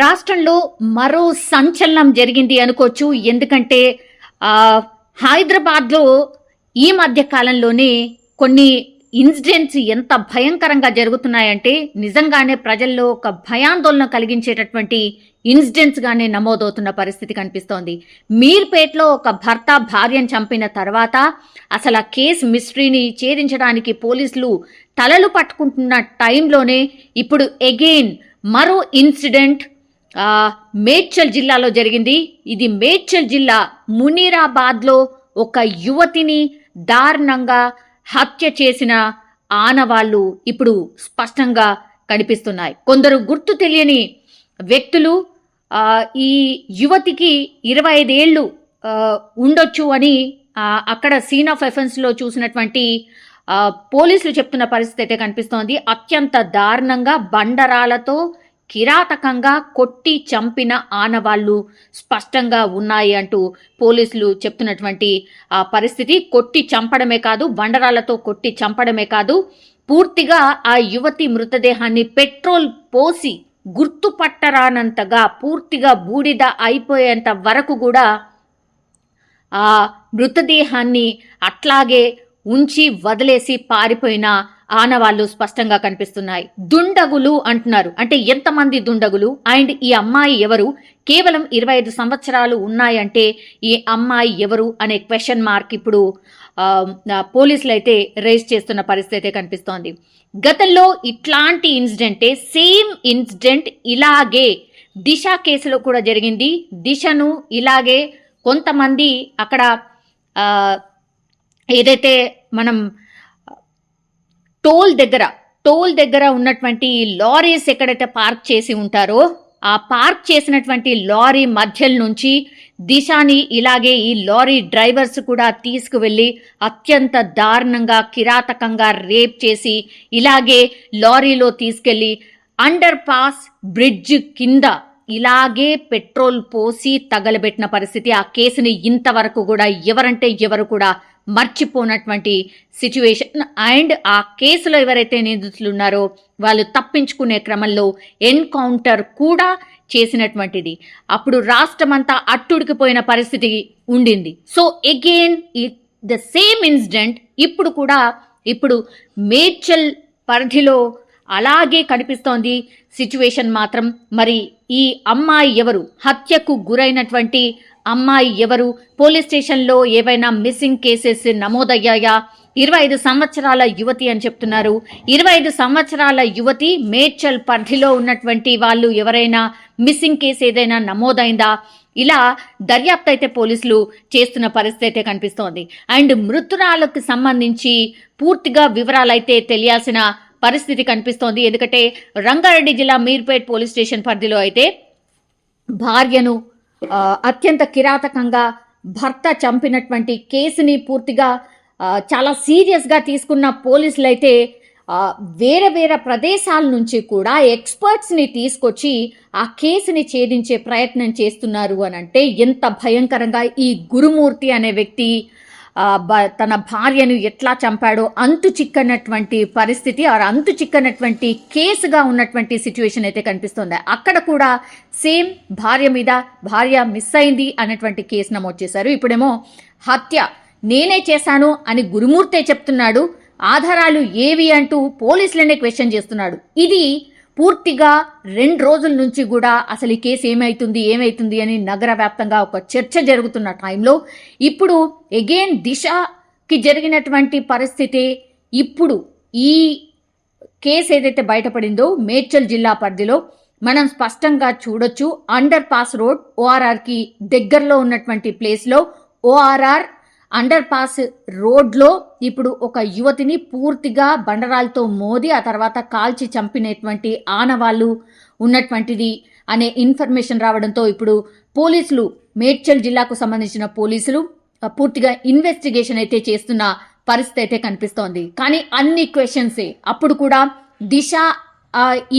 రాష్ట్రంలో మరో సంచలనం జరిగింది అనుకోవచ్చు. ఎందుకంటే హైదరాబాద్లో ఈ మధ్య కాలంలోనే కొన్ని ఇన్సిడెంట్స్ ఎంత భయంకరంగా జరుగుతున్నాయంటే నిజంగానే ప్రజల్లో ఒక భయాందోళన కలిగించేటటువంటి ఇన్సిడెంట్స్గానే నమోదవుతున్న పరిస్థితి కనిపిస్తోంది. మీర్పేట్లో ఒక భర్త భార్యను చంపిన తర్వాత అసలు ఆ కేసు మిస్టరీని ఛేదించడానికి పోలీసులు తలలు పట్టుకుంటున్న టైంలోనే ఇప్పుడు ఎగైన్ మరో ఇన్సిడెంట్ మేడ్చల్ జిల్లాలో జరిగింది. ఇది మేడ్చల్ జిల్లా మునీరాబాద్లో ఒక యువతిని దారుణంగా హత్య చేసిన ఆనవాళ్ళు ఇప్పుడు స్పష్టంగా కనిపిస్తున్నాయి. కొందరు గుర్తు తెలియని వ్యక్తులు ఈ యువతికి ఇరవై ఐదేళ్ళు ఉండొచ్చు అని అక్కడ సీన్ ఆఫ్ ఎఫెన్స్లో చూసినటువంటి పోలీసులు చెప్తున్న పరిస్థితి అయితే కనిపిస్తోంది. అత్యంత దారుణంగా బండరాలతో కిరాతకంగా కొట్టి చంపిన ఆనవాళ్ళు స్పష్టంగా ఉన్నాయి అంటూ పోలీసులు చెప్తున్నటువంటి ఆ పరిస్థితి. కొట్టి చంపడమే కాదు బండరాలతో కొట్టి చంపడమే కాదు పూర్తిగా ఆ యువతి మృతదేహాన్ని పెట్రోల్ పోసి గుర్తుపట్టరానంతగా పూర్తిగా బూడిద అయిపోయేంత వరకు కూడా ఆ మృతదేహాన్ని అట్లాగే ఉంచి వదిలేసి పారిపోయిన ఆనవాళ్ళు స్పష్టంగా కనిపిస్తున్నాయి. దుండగులు అంటున్నారు. అంటే ఎంతమంది దుండగులు? అండ్ ఈ అమ్మాయి ఎవరు? కేవలం ఇరవై ఐదు సంవత్సరాలు ఉన్నాయంటే ఈ అమ్మాయి ఎవరు అనే క్వశ్చన్ మార్క్ ఇప్పుడు పోలీసులు అయితే రేజ్ చేస్తున్న పరిస్థితి అయితే కనిపిస్తోంది. గతంలో ఇట్లాంటి ఇన్సిడెంటే సేమ్ ఇన్సిడెంట్ ఇలాగే దిశ కేసులో కూడా జరిగింది. దిశను ఇలాగే కొంతమంది అక్కడ ఏదైతే మనం టోల్ దగ్గర టోల్ దగ్గర ఉన్నటువంటి లారీస్ ఎక్కడైతే పార్క్ చేసి ఉంటారో ఆ పార్క్ చేసినటువంటి లారీ మధ్యల నుంచి దిశాని ఇలాగే ఈ లారీ డ్రైవర్స్ కూడా తీసుకువెళ్ళి అత్యంత దారుణంగా కిరాతకంగా రేప్ చేసి ఇలాగే లారీలో తీసుకెళ్ళి అండర్ పాస్ బ్రిడ్జ్ కింద ఇలాగే పెట్రోల్ పోసి తగలబెట్టిన పరిస్థితి. ఆ కేసుని ఇంతవరకు కూడా ఎవరంటే ఎవరు కూడా మర్చిపోనటువంటి సిచ్యువేషన్ అండ్ ఆ కేసులో ఎవరైతే నిందితులు ఉన్నారో వాళ్ళు తప్పించుకునే క్రమంలో ఎన్కౌంటర్ కూడా చేసినటువంటిది. అప్పుడు రాష్ట్రమంతా అట్టుడికిపోయిన పరిస్థితి ఉండింది. So again the same incident ఇప్పుడు కూడా ఇప్పుడు మేడ్చల్ పరిధిలో అలాగే కనిపిస్తోంది. సిచ్యువేషన్ మాత్రం మరి ఈ అమ్మాయి ఎవరు? హత్యకు గురైనటువంటి అమ్మాయి ఎవరు? పోలీస్ స్టేషన్లో ఏవైనా మిస్సింగ్ కేసెస్ నమోదయ్యాయా? ఇరవై ఐదు సంవత్సరాల యువతి అని చెప్తున్నారు. ఇరవై ఐదు సంవత్సరాల యువతి మేడ్చల్ పరిధిలో ఉన్నటువంటి వాళ్ళు ఎవరైనా మిస్సింగ్ కేసు ఏదైనా నమోదైందా? ఇలా దర్యాప్తు అయితే పోలీసులు చేస్తున్న పరిస్థితి అయితే కనిపిస్తోంది. అండ్ మృతురాలకు సంబంధించి పూర్తిగా వివరాలైతే తెలియాల్సిన పరిస్థితి కనిపిస్తోంది. ఎందుకంటే రంగారెడ్డి జిల్లా మీర్పేట్ పోలీస్ స్టేషన్ పరిధిలో అయితే భార్యను అత్యంత కిరాతకంగా భర్త చంపినటువంటి కేసుని పూర్తిగా చాలా సీరియస్గా తీసుకున్న పోలీసులు అయితే వేరే వేరే ప్రదేశాల నుంచి కూడా ఎక్స్పర్ట్స్ని తీసుకొచ్చి ఆ కేసుని ఛేదించే ప్రయత్నం చేస్తున్నారు అని అంటే ఎంత భయంకరంగా ఈ గురుమూర్తి అనే వ్యక్తి తన భార్యను ఎట్లా చంపాడో అంతు చిక్కనటువంటి పరిస్థితి ఆ అంతు చిక్కనటువంటి కేసుగా ఉన్నటువంటి సిచ్యువేషన్ అయితే కనిపిస్తుంది. అక్కడ కూడా సేమ్ భార్య మీద భార్య మిస్ అయింది అన్నటువంటి కేసు నమోదు చేశారు. ఇప్పుడేమో హత్య నేనే చేశాను అని గురుమూర్తే చెప్తున్నాడు. ఆధారాలు ఏవి అంటూ పోలీసులనే క్వశ్చన్ చేస్తున్నాడు. ఇది పూర్తిగా రెండు రోజుల నుంచి కూడా అసలు ఈ కేసు ఏమైతుంది ఏమైతుంది అని నగర వ్యాప్తంగా ఒక చర్చ జరుగుతున్న టైంలో ఇప్పుడు ఎగైన్ దిశకి జరిగినటువంటి పరిస్థితి ఇప్పుడు ఈ కేసు ఏదైతే బయటపడిందో మేడ్చల్ జిల్లా పరిధిలో మనం స్పష్టంగా చూడొచ్చు. అండర్ పాస్ రోడ్ ఓఆర్ఆర్కి దగ్గరలో ఉన్నటువంటి ప్లేస్లో ఓఆర్ఆర్ అండర్ పాస్ రోడ్లో ఇప్పుడు ఒక యువతిని పూర్తిగా బండరాలతో మోది ఆ తర్వాత కాల్చి చంపినటువంటి ఆనవాళ్ళు ఉన్నటువంటిది అనే ఇన్ఫర్మేషన్ రావడంతో ఇప్పుడు పోలీసులు మేడ్చల్ జిల్లాకు సంబంధించిన పోలీసులు పూర్తిగా ఇన్వెస్టిగేషన్ అయితే చేస్తున్న పరిస్థితి అయితే కనిపిస్తోంది. కానీ అన్ని క్వశ్చన్సే అప్పుడు కూడా దిశ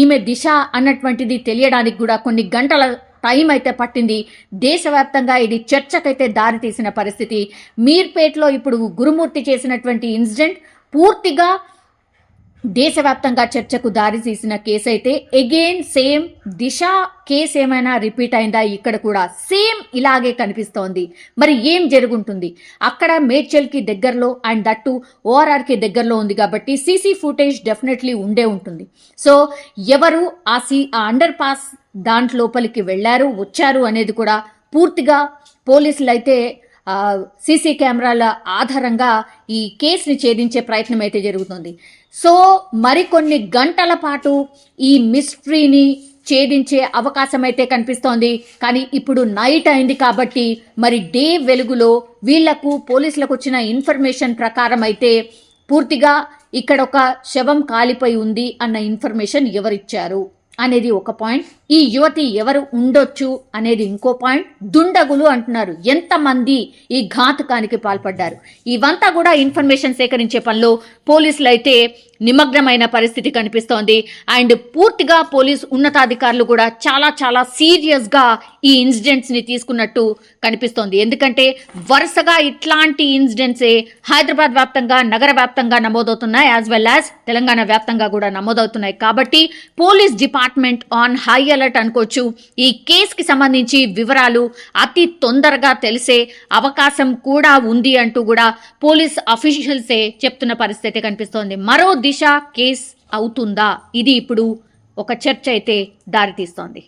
ఈమె దిశ అన్నటువంటిది తెలియడానికి కూడా కొన్ని గంటల టైం అయితే పట్టింది. దేశవ్యాప్తంగా ఇది చర్చకైతే దారితీసిన పరిస్థితి. మీర్పేట్లో ఇప్పుడు గురుమూర్తి చేసినటువంటి ఇన్సిడెంట్ పూర్తిగా దేశవ్యాప్తంగా చర్చకు దారితీసిన కేసు అయితే ఎగైన్ సేమ్ దిశ కేసు ఏమైనా రిపీట్ అయిందా ఇక్కడ కూడా సేమ్ ఇలాగే కనిపిస్తోంది. మరి ఏం జరుగుంటుంది? అక్కడ మేడ్చల్కి దగ్గరలో అండ్ దట్టు ఓఆర్ఆర్కి దగ్గరలో ఉంది కాబట్టి సీసీ ఫుటేజ్ డెఫినెట్లీ ఉండే ఉంటుంది. సో ఎవరు ఆ సీ ఆ అండర్ పాస్ దాంట్లోపలికి వెళ్ళారు వచ్చారు అనేది కూడా పూర్తిగా పోలీసులు అయితే సీసీ కెమెరాల ఆధారంగా ఈ కేసుని ఛేదించే ప్రయత్నం అయితే జరుగుతుంది. సో మరికొన్ని గంటల పాటు ఈ మిస్టరీని ఛేదించే అవకాశం అయితే కనిపిస్తోంది. కానీ ఇప్పుడు నైట్ అయింది కాబట్టి మరి డే వెలుగులో వీళ్ళకు పోలీసులకు వచ్చిన ఇన్ఫర్మేషన్ ప్రకారం అయితే పూర్తిగా ఇక్కడ ఒక శవం కాలిపోయి ఉంది అన్న ఇన్ఫర్మేషన్ ఎవరిచ్చారు? అనేది ఒక పాయింట్. ఈ యువతి ఎవరు ఉండొచ్చు అనేది ఇంకో పాయింట్. దుండగులు అంటున్నారు. ఎంతమంది ఈ ఘాతుకానికి పాల్పడ్డారు? ఇవంతా కూడా ఇన్ఫర్మేషన్ సేకరించే పనిలో పోలీసులు అయితే నిమగ్నమైన పరిస్థితి కనిపిస్తోంది. అండ్ పూర్తిగా పోలీస్ ఉన్నతాధికారులు కూడా చాలా చాలా సీరియస్గా ఈ ఇన్సిడెంట్స్ని తీసుకున్నట్టు కనిపిస్తోంది. ఎందుకంటే వరుసగా ఇట్లాంటి ఇన్సిడెంట్సే హైదరాబాద్ వ్యాప్తంగా నగర వ్యాప్తంగా నమోదవుతున్నాయి యాజ్ వెల్ యాజ్ తెలంగాణ వ్యాప్తంగా కూడా నమోదవుతున్నాయి. కాబట్టి police department on high alert అనుకోవచ్చు. ఈ కేసుకి సంబంధించి వివరాలు అతి తొందరగా తెలిసే అవకాశం కూడా ఉంది అంటూ కూడా పోలీస్ అఫీషియల్సే చెప్తున్న పరిస్థితి కనిపిస్తోంది. మరో దిశ కేస్ అవుతుందా? ఇది ఇప్పుడు ఒక చర్చ అయితే దారితీస్తోంది.